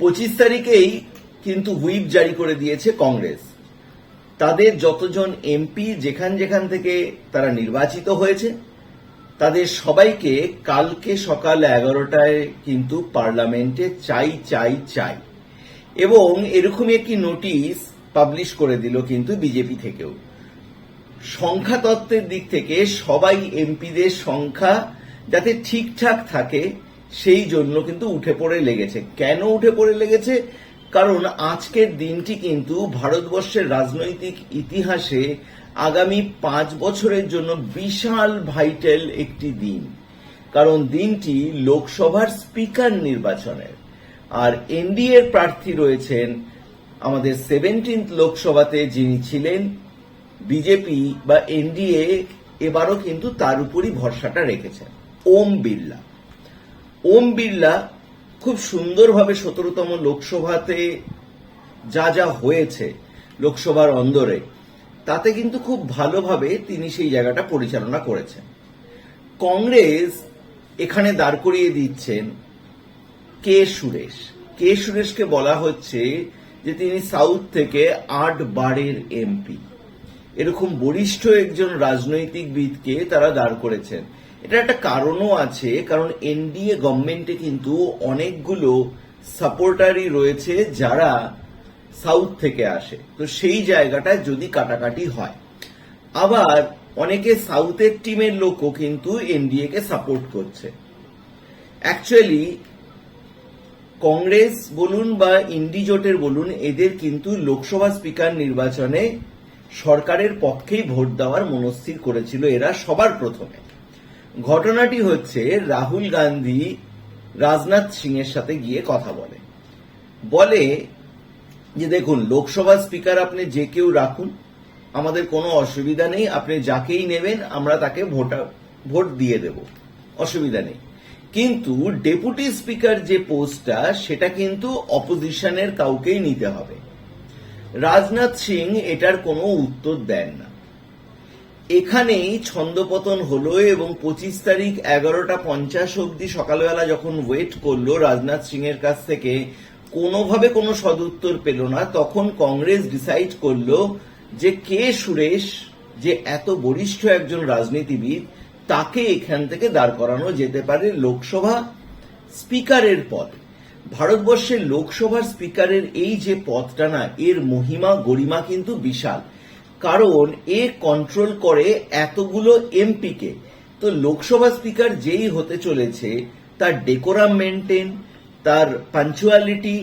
পঁচিশ তারিখেই কিন্তু হুইপ জারি করে দিয়েছে কংগ্রেস। তাদের যতজন এমপি যেখান যেখান থেকে তারা নির্বাচিত হয়েছে, তাদের সবাইকে কালকে সকাল এগারোটায় কিন্তু পার্লামেন্টে চাই চাই চাই। এবং এরকমই একটি নোটিশ পাবলিশ করে দিল কিন্তু বিজেপি থেকেও। সংখ্যাতত্ত্বের দিক থেকে সবাই এমপিদের সংখ্যা যাতে ঠিকঠাক থাকে সেই জন্য কিন্তু উঠে পড়ে লেগেছে। কেন উঠে পড়ে লেগেছে? কারণ আজকের দিনটি কিন্তু ভারতবর্ষের রাজনৈতিক ইতিহাসে আগামী পাঁচ বছরের জন্য বিশাল ভাইটাল একটি দিন। কারণ দিনটি লোকসভার স্পিকার নির্বাচনের। আর এনডিএর প্রার্থী রয়েছেন আমাদের সেভেন্টিন্থ লোকসভাতে যিনি ছিলেন, বিজেপি বা এনডিএ, এবারও কিন্তু তার উপরই ভরসাটা রেখেছেন। ওম বিড়লা। ওম বিড়লা খুব সুন্দরভাবে সতেরোতম লোকসভাতে যা যা হয়েছে লোকসভার অন্দরে, তাতে কিন্তু খুব ভালোভাবে তিনি সেই জায়গাটা পরিচালনা করেছেন। কংগ্রেস এখানে দাঁড় করিয়ে দিচ্ছেন কে সুরেশ। কে সুরেশকে বলা হচ্ছে যে তিনি সাউথ থেকে আট বারের এমপি। এরকম বরিষ্ঠ একজন রাজনৈতিকবিদকে তারা দাঁড় করেছেন। এটা একটা কারণও আছে, কারণ এনডিএ গভর্নমেন্টে কিন্তু অনেকগুলো সাপোর্টারই রয়েছে যারা সাউথ থেকে আসে। তো সেই জায়গাটায় যদি কাটাকাটি হয়। আবার অনেকে সাউথের টিমের লোকও কিন্তু এনডিএ কে সাপোর্ট করছে। অ্যাকচুয়ালি কংগ্রেস বলুন বা ইন্ডি জোটের বলুন, এদের কিন্তু লোকসভা স্পিকার নির্বাচনে সরকারের পক্ষেই ভোট দেওয়ার মনস্থির করেছিল এরা সবার প্রথমে। ঘটনাটি হচ্ছে রাহুল গান্ধী রাজনাথ সিং এর সাথে গিয়ে কথা বলে। বলে যে, দেখুন লোকসভা স্পিকার আপনি যে কেউ রাখুন, আমাদের কোনো অসুবিধা নেই, আপনি যাকেই নেবেন, আমরা তাকে ভোটা, ভোট দিয়ে দেব। অসুবিধা নেই। কিন্তু ডেপুটি স্পিকার যে পোস্টটা, সেটা কিন্তু অপোজিশনের কাউকেই নিতে হবে। রাজনাথ সিং এটার কোনো উত্তর দেন না। এখানেই ছন্দপতন হলো এবং পঁচিশ তারিখ এগারোটা পঞ্চাশ অব্দি সকালবেলা যখন ওয়েট করল রাজনাথ সিং এর কাছ থেকে, কোনোভাবে কোনো সদুত্তর পেল না। তখন কংগ্রেস ডিসাইড করল যে কে সুরেশ, যে এত বরিষ্ঠ একজন রাজনীতিবিদ, তাকে এখান থেকে দাঁড় করানো যেতে পারে লোকসভা স্পিকারের পদ। ভারতবর্ষের লোকসভার স্পিকারের এই যে পদটা না, এর মহিমা, গরিমা কিন্তু বিশাল। কারণ এ কন্ট্রোল করে এতগুলো এমপিকে তো লোকসভা স্পিকার যেই হতে চলেছে, তার ডেকোরাম মেনটেন তার পাঞ্চুয়ালিটি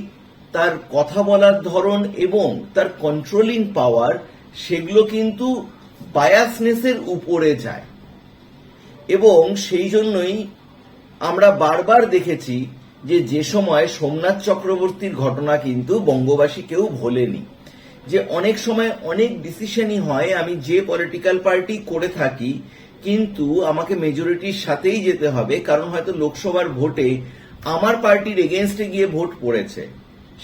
তার কথা বলার ধরন এবং তার কন্ট্রোলিং পাওয়ার সেগুলো কিন্তু বায়াসনেসের উপরে যায়। এবং সেই জন্যই আমরা বারবার দেখেছি যে যে সময় সোমনাথ চক্রবর্তীর ঘটনা কিন্তু বঙ্গবাসী কেউ ভোলেনি। যে অনেক সময় অনেক ডিসিশনই হয়, আমি যে পলিটিক্যাল পার্টি করে থাকি, কিন্তু আমাকে মেজরিটির সাথেই যেতে হবে, কারণ হয়তো লোকসভার ভোটে আমার পার্টির এগেনস্টে গিয়ে ভোট পড়েছে।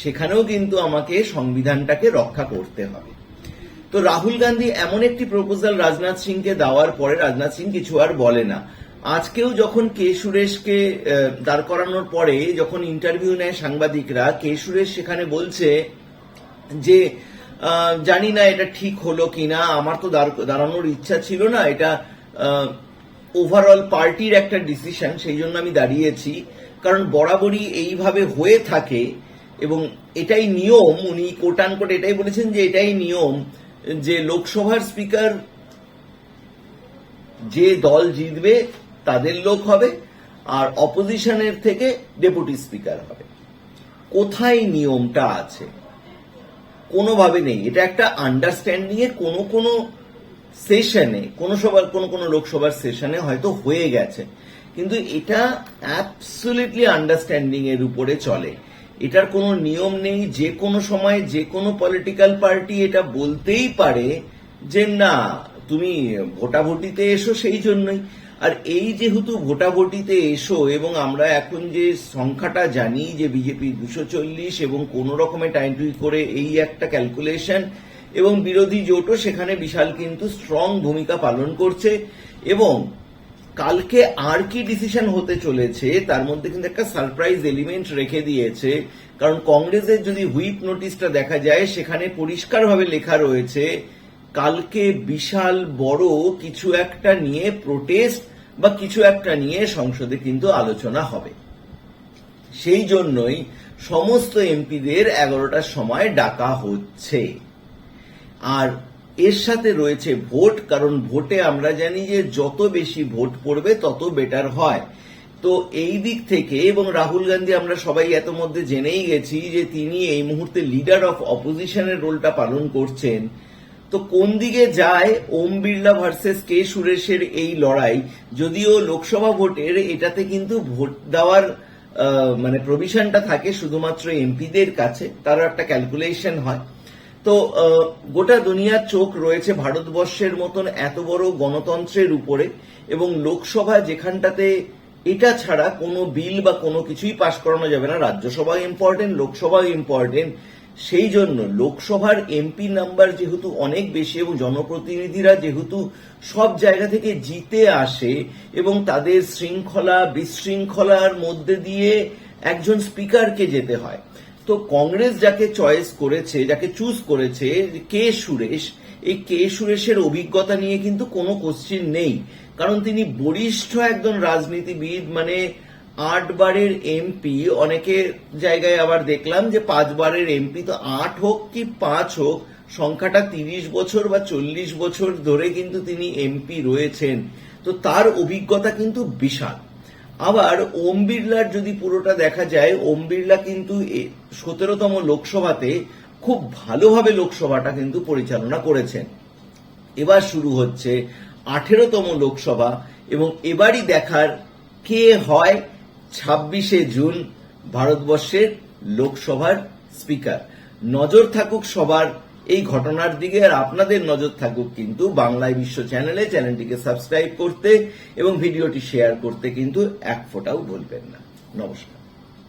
সেখানেও কিন্তু আমাকে সংবিধানটাকে রক্ষা করতে হবে। তো রাহুল গান্ধী এমন একটি প্রপোজাল রাজনাথ সিংকে দেওয়ার পরে, রাজনাথ সিং কিছু আর বলে না। আজকেও যখন কে সুরেশকে দাঁড় করানোর পরে, যখন ইন্টারভিউ নেয় সাংবাদিকরা, কে সুরেশ সেখানে বলছে যে জানি না এটা ঠিক হলো কিনা। আমার তো দাঁড়ানোর ইচ্ছা ছিল না। এটা ওভারঅল পার্টির একটা ডিসিশন সেই জন্য আমি দাঁড়িয়েছি। কারণ বরাবরই এইভাবে হয়ে থাকে এবং এটাই নিয়ম। উনি কোটান কোট এটাই বলেছেন যে এটাই নিয়ম যে লোকসভার স্পিকার যে দল জিতবে, তাদের লোক হবে আর অপোজিশনের থেকে ডেপুটি স্পিকার হবে। কোথায় নিয়মটা আছে? কোনোভাবে নেই। এটা একটা আন্ডারস্ট্যান্ডিং এ কোনো কোনো সেশনে কোনো সবার কোনো কোনো লোকসভার সেশনে হয়তো হয়ে গেছে। কিন্তু এটা অ্যাবসলিটলি আন্ডারস্ট্যান্ডিং এর উপরে চলে। এটার কোনো নিয়ম নেই, যে কোনো সময় যে কোনো পলিটিক্যাল পার্টি এটা বলতেই পারে যে, না, তুমি ভোটাভুটিতে এসো সেই জন্যই। আর এই যেহেতু ভোটাভুটিতে এসো এবং আমরা এখন যে সংখ্যাটা জানি যে বিজেপি দুশো চল্লিশ এবং কোন রকমের টাইম টুই করে এই একটা ক্যালকুলেশন এবং বিরোধী জোটও সেখানে বিশাল কিন্তু স্ট্রং ভূমিকা পালন করছে এবং কালকে আর কি ডিসিশন হতে চলেছে তার মধ্যে কিন্তু একটা সারপ্রাইজ এলিমেন্ট রেখে দিয়েছে। কারণ কংগ্রেসের যদি হুইপ নোটিশটা দেখা যায়, সেখানে পরিষ্কারভাবে লেখা রয়েছে কালকে বিশাল বড় কিছু একটা নিয়ে প্রোটেস্ট বা কিছু একটা নিয়ে সংসদে কিন্তু আলোচনা হবে। সেই জন্যই সমস্ত এমপিদের এগারোটার সময় ডাকা হচ্ছে। আর এর সাথে রয়েছে ভোট, কারণ ভোটে আমরা জানি যে যত বেশি ভোট পড়বে, তত বেটার হয়। তো এই দিক থেকে, এবং রাহুল গান্ধী আমরা সবাই এত মধ্যে জেনেই গেছি যে তিনি এই মুহূর্তে লিডার অফ অপোজিশনের রোলটা পালন করছেন। তো কোন দিকে যায় ওম বিড়লা ভার্সেস কে সুরেশের এই লড়াই? যদিও লোকসভা ভোটের এটাতে কিন্তু ভোট দেওয়ার মানে প্রভিশনটা থাকে শুধুমাত্র এমপিদের কাছে তার একটা ক্যালকুলেশন হয়। তো গোটা দুনিয়ার চোখ রয়েছে ভারতবর্ষের মতন এত বড় গণতন্ত্রের উপরে এবং লোকসভা যেখানটাতে এটা ছাড়া কোনো বিল বা কোনো কিছুই পাশ করানো যাবে না। রাজ্যসভা ইম্পর্টেন্ট লোকসভা ইম্পর্টেন্ট সেই জন্য লোকসভার এমপি নাম্বার যেহেতু অনেক বেশি এবং জনপ্রতিনিধিরা যেহেতু সব জায়গা থেকে জিতে আসে এবং তাদের শৃঙ্খলা, বিশৃঙ্খলার মধ্যে দিয়ে একজন স্পিকারকে যেতে হয়। তো কংগ্রেস যাকে চয়েস করেছে, যাকে চুজ করেছে, কে সুরেশ, এই কে সুরেশের অভিজ্ঞতা নিয়ে কিন্তু কোনো কোশ্চিন নেই। কারণ তিনি বরিষ্ঠ একজন রাজনীতিবিদ মানে আট বারের এমপি, অনেকে জায়গায় আবার দেখলাম যে পাঁচ বারের এমপি, তো আট হোক কি পাঁচ হোক, সংখ্যাটা তিরিশ বছর বা চল্লিশ বছর ধরে কিন্তু তিনি এমপি রয়েছেন। তো তার অভিজ্ঞতা কিন্তু বিশাল। আবার ওম বিড়লার যদি পুরোটা দেখা যায়, ওম বিড়লা কিন্তু সতেরোতম লোকসভাতে খুব ভালোভাবে লোকসভাটা কিন্তু পরিচালনা করেছেন। এবার শুরু হচ্ছে আঠেরোতম লোকসভা এবং এবারই দেখার কে হয় ছাব্বিশে জুন ভারতবর্ষের লোকসভার স্পিকার। নজর থাকুক সবার, এই ঘটনার দিকে, আর আপনাদের নজর থাকুক কিন্তু বাংলায় বিশ্ব চ্যানেলে, চ্যানেলটিকে সাবস্ক্রাইব করতে এবং ভিডিওটি শেয়ার করতে কিন্তু এক ফোটাও বলবেন না। নমস্কার।